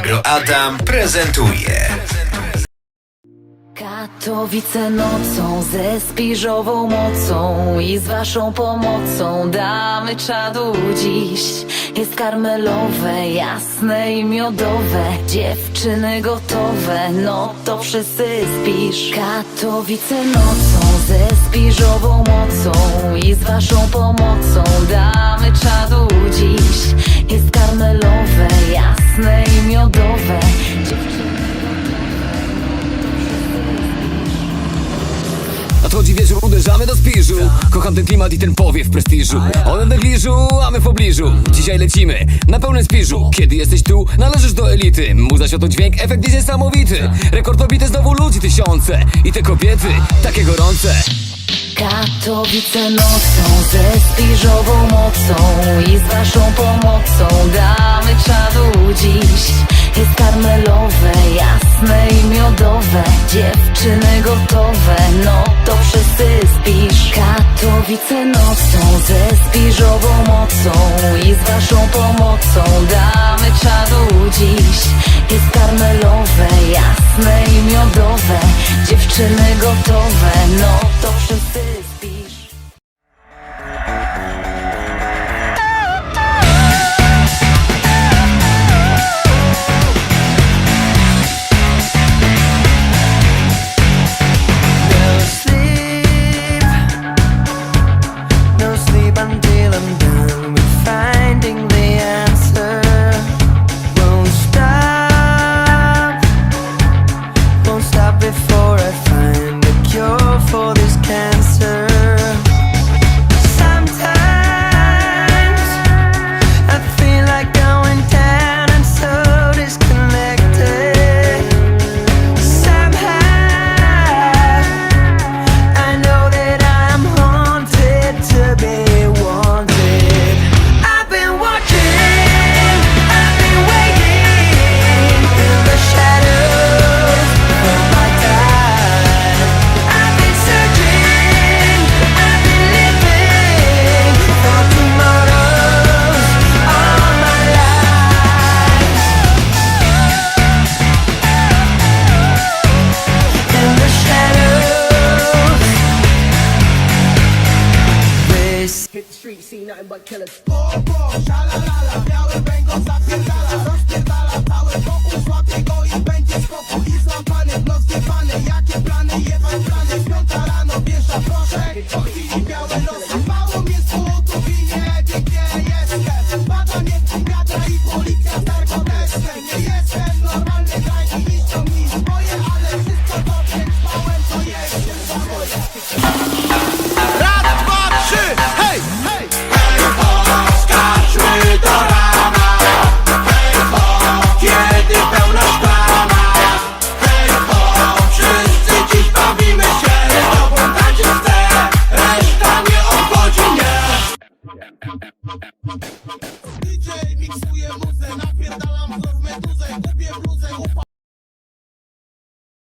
Agro Adam prezentuje. Katowice nocą ze spiżową mocą i z waszą pomocą damy czadu dziś. Jest karmelowe, jasne i miodowe, dziewczyny gotowe, no to wszyscy spisz. Katowice nocą ze spiżową mocą i z waszą pomocą damy czadu Nadchodzi wieczór, uderzamy do spiżu. Kocham ten klimat i ten powiew prestiżu. One w negliżu, a my w pobliżu. Dzisiaj lecimy na pełnym spiżu. Kiedy jesteś tu, należysz do elity. Muza, światło-dźwięk, efekt jest niesamowity. Rekord pobity znowu ludzi tysiące. I te kobiety, takie gorące. Katowice nocą ze spiżową mocą i z waszą pomocą damy czadu dziś. Jest karmelowe, jasne i miodowe, dziewczyny gotowe, no to. Katowice nocą ze spiżową mocą i z waszą pomocą damy czadu dziś. Jest karmelowe, jasne i miodowe, dziewczyny gotowe, no to wszyscy street see nothing but killers. luzę Napierdalam znów meduzę, kupię bluzę